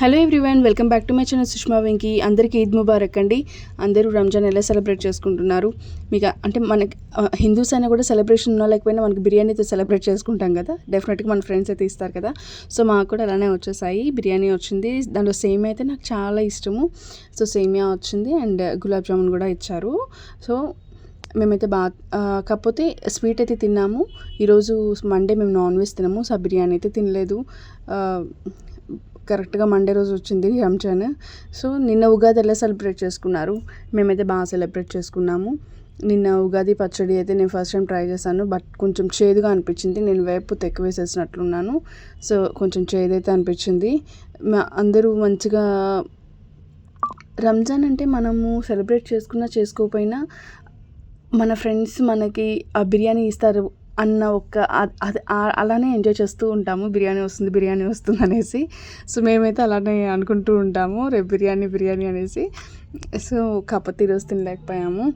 Hello everyone welcome back to my channel Sushma Venki. అందరికీ ఈద్ ముబారక్ అండి. అందరూ రంజాన్ ఎలా సెలబ్రేట్ చేసుకుంటున్నారు? మీకు అంటే మనకి హిందూస్ అయినా కూడా సెలబ్రేషన్ ఉన్నా లేకపోయినా మనకి బిర్యానీతో సెలబ్రేట్ చేసుకుంటాం కదా. డెఫినెట్గా మన ఫ్రెండ్స్ అయితే ఇస్తారు కదా. సో మాకు కూడా అలానే వచ్చేసాయి. బిర్యానీ వచ్చింది. దాంట్లో సేమియా అయితే నాకు చాలా ఇష్టము. సో సేమియా వచ్చింది అండ్ గులాబ్ జామున్ కూడా ఇచ్చారు. సో మేమైతే బాగా కాకపోతే స్వీట్ అయితే తిన్నాము. ఈరోజు మండే మేము నాన్ వెజ్ తినము. సో బిర్యానీ అయితే తినలేదు. కరెక్ట్గా మండే రోజు వచ్చింది రంజాన్. సో నిన్న ఉగాది ఎలా సెలబ్రేట్ చేసుకున్నారు? మేమైతే బాగా సెలబ్రేట్ చేసుకున్నాము. నిన్న ఉగాది పచ్చడి అయితే నేను ఫస్ట్ టైం ట్రై చేశాను. బట్ కొంచెం చేదుగా అనిపించింది. నేను వేపు ఎక్కువ వేసేసినట్లున్నాను. సో కొంచెం చేదైతే అనిపించింది. అందరూ మంచిగా రంజాన్ అంటే మనము సెలబ్రేట్ చేసుకున్నా చేసుకోకపోయినా మన ఫ్రెండ్స్ మనకి ఆ బిర్యానీ ఇస్తారు అన్న ఒక అది అలానే ఎంజాయ్ చేస్తూ ఉంటాము. బిర్యానీ వస్తుంది బిర్యానీ వస్తుంది అనేసి. సో మేమైతే అలానే అనుకుంటూ ఉంటాము. రేపు బిర్యానీ బిర్యానీ అనేసి. సో కాకపోతే ఈరోజు తినలేకపోయాము.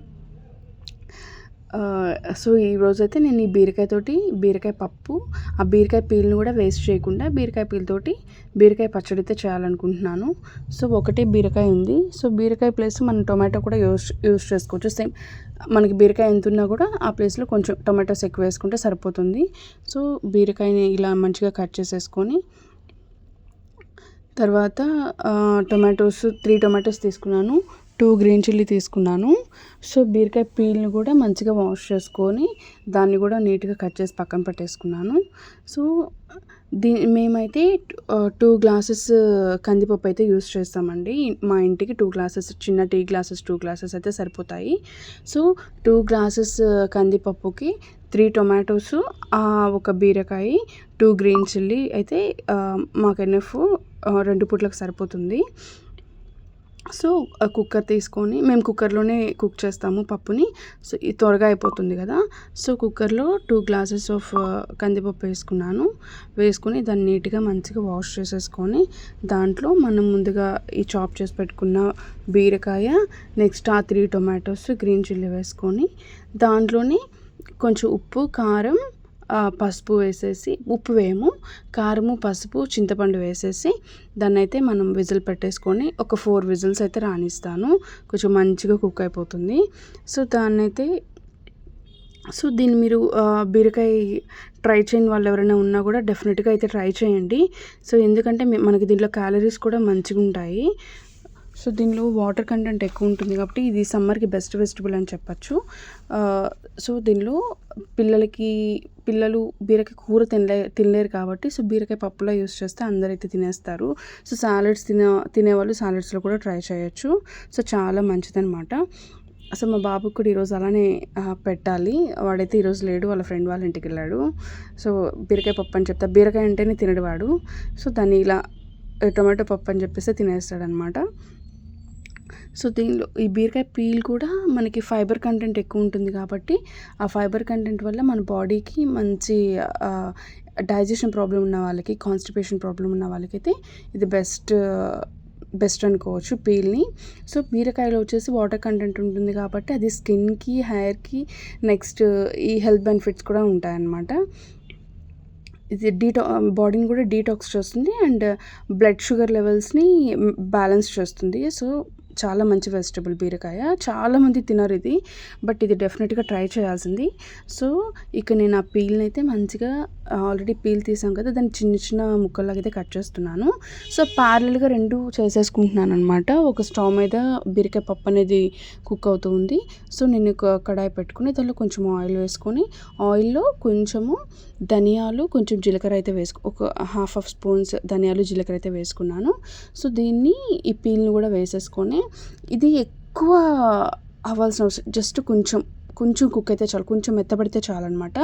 సో ఈరోజైతే నేను ఈ బీరకాయతోటి బీరకాయ పప్పు ఆ బీరకాయ పీల్ని కూడా వేస్ట్ చేయకుండా బీరకాయ పీల్తోటి బీరకాయ పచ్చడి అయితే చేయాలనుకుంటున్నాను. సో ఒకటే బీరకాయ ఉంది. సో బీరకాయ ప్లేస్ మనం టొమాటో కూడా యూస్ యూస్ చేసుకోవచ్చు. సేమ్ మనకి బీరకాయ ఎంత ఉన్నా కూడా ఆ ప్లేస్లో కొంచెం టొమాటోస్ ఎక్కువ వేసుకుంటే సరిపోతుంది. సో బీరకాయని ఇలా మంచిగా కట్ చేసేసుకొని తర్వాత టొమాటోస్ త్రీ టొమాటోస్ తీసుకున్నాను. టూ గ్రీన్ చిల్లీ తీసుకున్నాను. సో బీరకాయ పీల్ని కూడా మంచిగా వాష్ చేసుకొని దాన్ని కూడా నీట్గా కట్ చేసి పక్కన పెట్టేసుకున్నాను. సో దీ మేమైతే టూ గ్లాసెస్ కందిపప్పు అయితే యూస్ చేస్తామండి. మా ఇంటికి టూ గ్లాసెస్ చిన్న టీ గ్లాసెస్ టూ గ్లాసెస్ అయితే సరిపోతాయి. సో టూ గ్లాసెస్ కందిపప్పుకి త్రీ టొమాటోస్ ఒక బీరకాయ టూ గ్రీన్ చిల్లీ అయితే మాకు ఎన్ఎఫ్ రెండు పూట్లకు సరిపోతుంది. సో కుక్కర్ తీసుకొని మేము కుక్కర్లోనే కుక్ చేస్తాము పప్పుని. సో ఇది త్వరగా అయిపోతుంది కదా. సో కుక్కర్లో టూ గ్లాసెస్ ఆఫ్ కందిపప్పు వేసుకున్నాను. వేసుకొని దాన్ని నీట్గా మంచిగా వాష్ చేసేసుకొని దాంట్లో మనం ముందుగా ఈ చాప్ చేసి పెట్టుకున్న బీరకాయ నెక్స్ట్ ఆ త్రీ టొమాటోస్ గ్రీన్ చిల్లీ వేసుకొని దాంట్లోనే కొంచెం ఉప్పు కారం పసుపు వేసేసి ఉప్పు వేయము కారము పసుపు చింతపండు వేసేసి దాన్ని అయితే మనం విజిల్ పెట్టేసుకొని ఒక ఫోర్ విజిల్స్ అయితే రాణిస్తాను కొంచెం మంచిగా కుక్ అయిపోతుంది. సో దాన్ని అయితే సో దీన్ని మీరు బీరకాయ ట్రై చేయని వాళ్ళు ఎవరైనా ఉన్నా కూడా డెఫినెట్గా అయితే ట్రై చేయండి. సో ఎందుకంటే మనకి దీంట్లో క్యాలరీస్ కూడా మంచిగా ఉంటాయి సో దీనిలో వాటర్ కంటెంట్ ఎక్కువ ఉంటుంది కాబట్టి ఇది సమ్మర్కి బెస్ట్ వెజిటబుల్ అని చెప్పచ్చు. సో దీనిలో పిల్లలకి పిల్లలు బీరకాయ కూర తినలే తినలేరు కాబట్టి సో బీరకాయ పప్పులా యూస్ చేస్తే అందరైతే తినేస్తారు. సో సాలడ్స్ తినే తినేవాళ్ళు సాలడ్స్లో కూడా ట్రై చేయొచ్చు. సో చాలా మంచిదన్నమాట. అసలు మా బాబుకి కూడా ఈరోజు అలానే పెట్టాలి. వాడైతే ఈరోజు లేడు వాళ్ళ ఫ్రెండ్ వాళ్ళ ఇంటికి వెళ్ళాడు. సో బీరకాయ పప్పు అని చెప్తా బీరకాయ అంటేనే తినడు వాడు. సో దాన్ని ఇలా టొమాటో పప్పు అని చెప్పేసి తినేస్తాడనమాట సో దీనిలో ఈ బీరకాయ పీల్ కూడా మనకి ఫైబర్ కంటెంట్ ఎక్కువ ఉంటుంది కాబట్టి ఆ ఫైబర్ కంటెంట్ వల్ల మన బాడీకి మంచి డైజెషన్ ప్రాబ్లం ఉన్న వాళ్ళకి కాన్స్టిపేషన్ ప్రాబ్లం ఉన్న వాళ్ళకైతే ఇది బెస్ట్ బెస్ట్ అనుకోవచ్చు పీల్ని. సో బీరకాయలో వచ్చేసి వాటర్ కంటెంట్ ఉంటుంది కాబట్టి అది స్కిన్కి హెయిర్కి నెక్స్ట్ ఈ హెల్త్ బెనిఫిట్స్ కూడా ఉంటాయన్నమాట. ఇది డీటా బాడీని కూడా డీటాక్స్ చేస్తుంది అండ్ బ్లడ్ షుగర్ లెవెల్స్ని బ్యాలెన్స్ చేస్తుంది. సో చాలా మంచి వెజిటబుల్ బీరకాయ. చాలామంది తినరు ఇది బట్ ఇది డెఫినెట్గా ట్రై చేయాల్సింది. సో ఇక నేను ఆ పీల్ని అయితే మంచిగా ఆల్రెడీ పీల్ తీసాం కదా దాన్ని చిన్న చిన్న ముక్కల్లాగా అయితే కట్ చేస్తున్నాను సో ప్యారల్గా రెండు చేసేసుకుంటున్నాను అనమాట ఒక స్టవ్ మీద బీరకాయ పప్పు అనేది కుక్ అవుతూ ఉంది. సో నేను కడాయి పెట్టుకుని దానిలో కొంచెం ఆయిల్ వేసుకొని ఆయిల్లో కొంచెము ధనియాలు కొంచెం జీలకర్ర అయితే వేసుకు ఒక హాఫ్ ఆఫ్ స్పూన్స్ ధనియాలు జీలకర్ర అయితే వేసుకున్నాను. సో దీన్ని ఈ పీల్ని కూడా వేసేసుకొని ఇది ఎక్కువ అవ్వాల్సిన అవసరం. జస్ట్ కొంచెం కొంచెం కుక్ అయితే చాలు. కొంచెం మెత్తబడితే చాలు అనమాట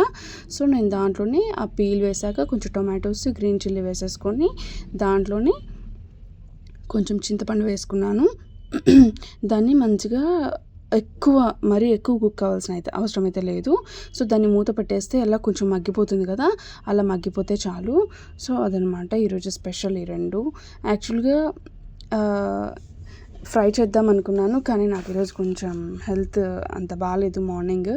సో నేను దాంట్లోనే ఆ పీల్ వేసాక కొంచెం టొమాటోస్ గ్రీన్ చిల్లీ వేసేసుకొని దాంట్లోనే కొంచెం చింతపండు వేసుకున్నాను. దాన్ని మంచిగా ఎక్కువ మరీ ఎక్కువ కుక్ కావాల్సిన అయితే అవసరం అయితే లేదు. సో దాన్ని మూత పెట్టేస్తే అలా కొంచెం మగ్గిపోతుంది కదా అలా మగ్గిపోతే చాలు. సో అదనమాట ఈరోజు స్పెషల్ ఈ రెండు. యాక్చువల్గా ఫ్రై చేద్దాం అనుకున్నాను కానీ నాకు ఈరోజు కొంచెం హెల్త్ అంత బాగాలేదు మార్నింగ్.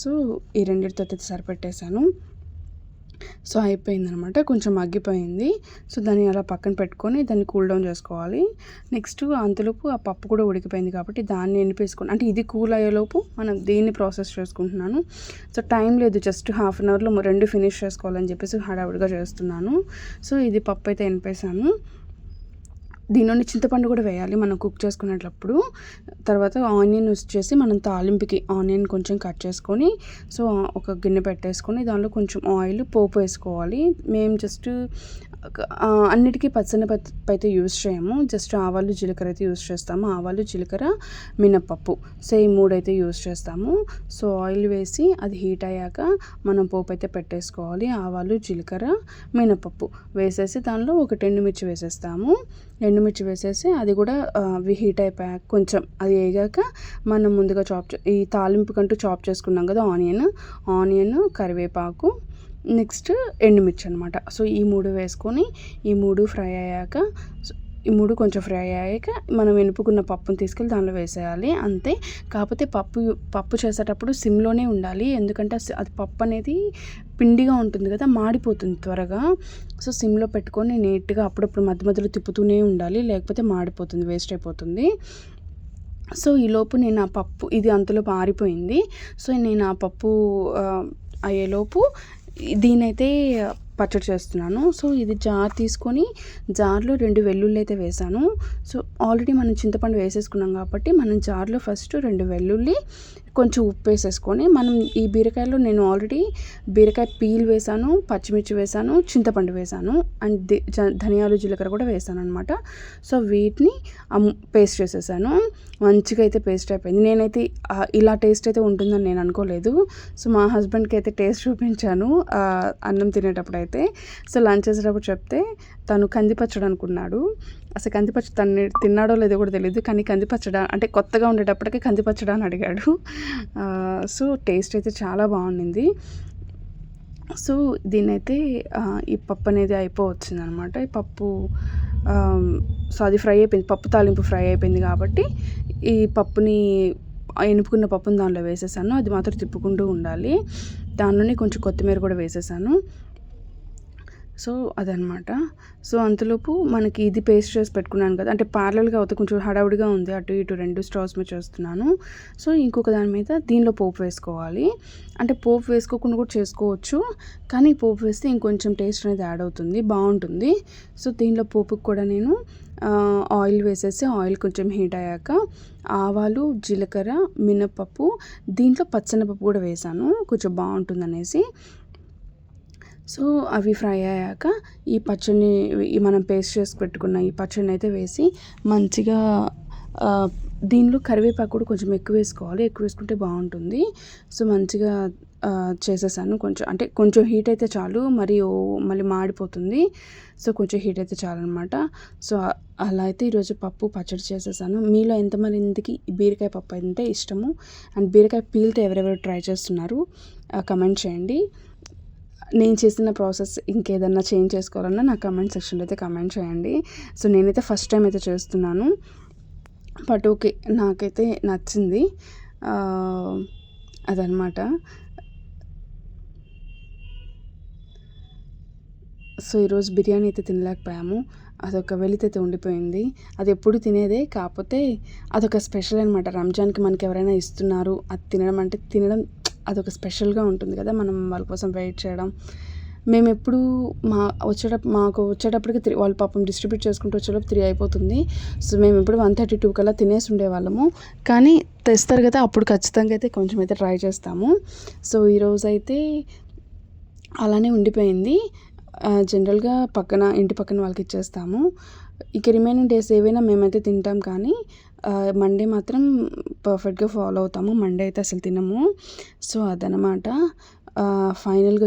సో ఈ రెండింటితో అయితే సరిపెట్టేశాను. సో అయిపోయిందనమాట. కొంచెం మగ్గిపోయింది. సో దాన్ని అలా పక్కన పెట్టుకొని దాన్ని కూల్ డౌన్ చేసుకోవాలి. నెక్స్ట్ అంతలోపు ఆ పప్పు కూడా ఉడికిపోయింది కాబట్టి దాన్ని ఎనిపేసుకుని అంటే ఇది కూల్ అయ్యేలోపు మనం దీన్ని ప్రాసెస్ చేసుకుంటున్నాను. సో టైం లేదు. జస్ట్ హాఫ్ అన్ అవర్లో రెండు ఫినిష్ చేసుకోవాలని చెప్పేసి హడావుడిగా చేస్తున్నాను. సో ఇది పప్పు అయితే ఎనిపేసాను దీనిలోని చింతపండు కూడా వేయాలి. మనం కుక్ చేసుకునేటప్పుడు. తర్వాత ఆనియన్ యూస్ చేసి మనం తాలింపుకి ఆనియన్ కొంచెం కట్ చేసుకొని సో ఒక గిన్నె పెట్టేసుకొని దానిలో కొంచెం ఆయిల్ పోపు వేసుకోవాలి. మేము జస్ట్ అన్నిటికీ పచ్చనిపప్పు అయితే యూస్ చేయము. జస్ట్ ఆవాలు జీలకర్ర అయితే యూస్ చేస్తాము. ఆవాలు జీలకర్ర మినప్పప్పు. సేమ్ మూడు అయితే యూజ్ చేస్తాము. సో ఆయిల్ వేసి అది హీట్ అయ్యాక మనం పోపు అయితే పెట్టేసుకోవాలి. ఆవాలు జీలకర్ర మినప్పప్పు వేసేసి దానిలో ఒక ఎండుమిర్చి వేసేస్తాము. ఎండుమిర్చి వేసేసి అది కూడా అవి హీట్ అయిపోయాక కొంచెం అది వేగాక మనం ముందుగా చాప్ ఈ తాలింపుకంటూ చాప్ చేసుకున్నాం కదా ఆనియన్. ఆనియన్ కరివేపాకు నెక్స్ట్ ఎండుమిర్చి అనమాట సో ఈ మూడు వేసుకొని ఈ మూడు ఫ్రై అయ్యాక ఈ మూడు కొంచెం ఫ్రై అయ్యాక మనం వెనుపుకున్న పప్పును తీసుకెళ్ళి దానిలో వేసేయాలి అంతే. కాకపోతే పప్పు పప్పు చేసేటప్పుడు సిమ్లోనే ఉండాలి. ఎందుకంటే అది పప్పు అనేది పిండిగా ఉంటుంది కదా మాడిపోతుంది త్వరగా. సో సిమ్లో పెట్టుకొని నీట్గా అప్పుడప్పుడు మధ్య మధ్యలో తిప్పుతూనే ఉండాలి. లేకపోతే మాడిపోతుంది వేస్ట్ అయిపోతుంది. సో ఈలోపు నేను ఆ పప్పు ఇది అంతలో ఆరిపోయింది. సో నేను ఆ పప్పు అయ్యేలోపు దీనైతే పచ్చడి చేస్తున్నాను. సో ఇది జార్ తీసుకొని జార్లో రెండు వెల్లుల్లి అయితే వేసాను. సో ఆల్రెడీ మనం చింతపండు వేసేసుకున్నాం కాబట్టి మనం జార్లో ఫస్ట్ రెండు వెల్లుల్లి కొంచెం ఉప్పు వేసేసుకొని మనం ఈ బీరకాయలో నేను ఆల్రెడీ బీరకాయ పీల్ వేసాను పచ్చిమిర్చి వేసాను చింతపండు వేసాను అండ్ ధనియాలు జీలకర్ర కూడా వేసాను అనమాట సో వీటిని పేస్ట్ చేసేసాను. మంచిగా అయితే పేస్ట్ అయిపోయింది. నేనైతే ఇలా టేస్ట్ అయితే ఉంటుందని నేను అనుకోలేదు. సో మా హస్బెండ్కి అయితే టేస్ట్ చూపించాను అన్నం తినేటప్పుడు అయితే సో లంచ్ చేసేటప్పుడు చెప్తే తను కందిపచ్చడి అనుకున్నాడు అసలు కందిపచ్చ తను తిన్నాడో లేదో కూడా తెలియదు కానీ కందిపచ్చడా అంటే కొత్తగా ఉండేటప్పటికే కందిపచ్చడ అని అడిగాడు. సో టేస్ట్ అయితే చాలా బాగుండింది. సో దీన్నైతే ఈ పప్పు అనేది అయిపోవచ్చింది అనమాట ఈ పప్పు సో అది ఫ్రై అయిపోయింది పప్పు తాలింపు ఫ్రై అయిపోయింది కాబట్టి ఈ పప్పుని ఎనుపుకున్న పప్పుని దానిలో వేసేసాను. అది మాత్రం తిప్పుకుంటూ ఉండాలి. దానిలోనే కొంచెం కొత్తిమీర కూడా వేసేసాను. సో అదనమాట సో అంతలోపు మనకి ఇది పేస్ట్ చేసి పెట్టుకున్నాను కదా అంటే పార్లల్గా అవుతే కొంచెం హడావుడిగా ఉంది అటు ఇటు రెండు స్టవ్స్ మీద చేస్తున్నాను. సో ఇంకొక దాని మీద దీనిలో పోపు వేసుకోవాలి. అంటే పోపు వేసుకోకుండా కూడా చేసుకోవచ్చు కానీ పోపు వేస్తే ఇంకొంచెం టేస్ట్ అనేది యాడ్ అవుతుంది బాగుంటుంది. సో దీనిలో పోపుకి కూడా నేను ఆయిల్ వేసేసి ఆయిల్ కొంచెం హీట్ అయ్యాక ఆవాలు జీలకర్ర మినపప్పు దీంట్లో పచ్చనపప్పు కూడా వేసాను కొంచెం బాగుంటుంది అనేసి సో అవి ఫ్రై అయ్యాక ఈ పచ్చడిని మనం పేస్ట్ చేసి పెట్టుకున్న ఈ పచ్చడిని అయితే వేసి మంచిగా దీనిలో కరివేపాకు కూడా కొంచెం ఎక్కువ వేసుకోవాలి. ఎక్కువ వేసుకుంటే బాగుంటుంది. సో మంచిగా చేసేసాను. కొంచెం అంటే కొంచెం హీట్ అయితే చాలు మరి మళ్ళీ మాడిపోతుంది. సో కొంచెం హీట్ అయితే చాలు అనమాట సో అలా అయితే ఈరోజు పప్పు పచ్చడి చేసేసాను. మీలో ఎంతమందికి బీరకాయ పప్పు అయితే ఇష్టము? అండ్ బీరకాయ పీల్తో ఎవరెవరు ట్రై చేస్తున్నారు? కమెంట్ చేయండి. నేను చేసిన ప్రాసెస్ ఇంకేదన్నా చేంజ్ చేసుకోవాలన్నా నా కమెంట్ సెక్షన్లో అయితే కమెంట్ చేయండి. సో నేనైతే ఫస్ట్ టైం అయితే చేస్తున్నాను. బట్ ఓకే నాకైతే నచ్చింది. అదనమాట. సో ఈరోజు బిర్యానీ అయితే తినలేకపోయాము. అదొక వెలితైతే ఉండిపోయింది. అది ఎప్పుడు తినేదే కాకపోతే అదొక స్పెషల్ అనమాట రంజాన్కి మనకి ఎవరైనా ఇస్తున్నారు అది తినడం అంటే తినడం అదొక స్పెషల్గా ఉంటుంది కదా మనం వాళ్ళ కోసం వెయిట్ చేయడం. మేము ఎప్పుడు మా వచ్చేటప్పుడు మాకు వచ్చేటప్పటికి త్రీ వాళ్ళ పాపం డిస్ట్రిబ్యూట్ చేసుకుంటూ వచ్చేటప్పుడు త్రీ అయిపోతుంది. సో మేము ఇప్పుడు వన్ థర్టీ టూ కల్లా తినేసి ఉండేవాళ్ళము. కానీ తెస్తారు కదా అప్పుడు ఖచ్చితంగా అయితే కొంచెం అయితే ట్రై చేస్తాము. సో ఈరోజు అయితే అలానే ఉండిపోయింది. జనరల్గా పక్కన ఇంటి పక్కన వాళ్ళకి ఇచ్చేస్తాము. ఇక రిమైనింగ్ డేస్ ఏవైనా మేమైతే తింటాం కానీ మండే మాత్రం పర్ఫెక్ట్గా ఫాలో అవుతాము. మండే అయితే అసలు తినము. సో అదనమాట ఫైనల్గా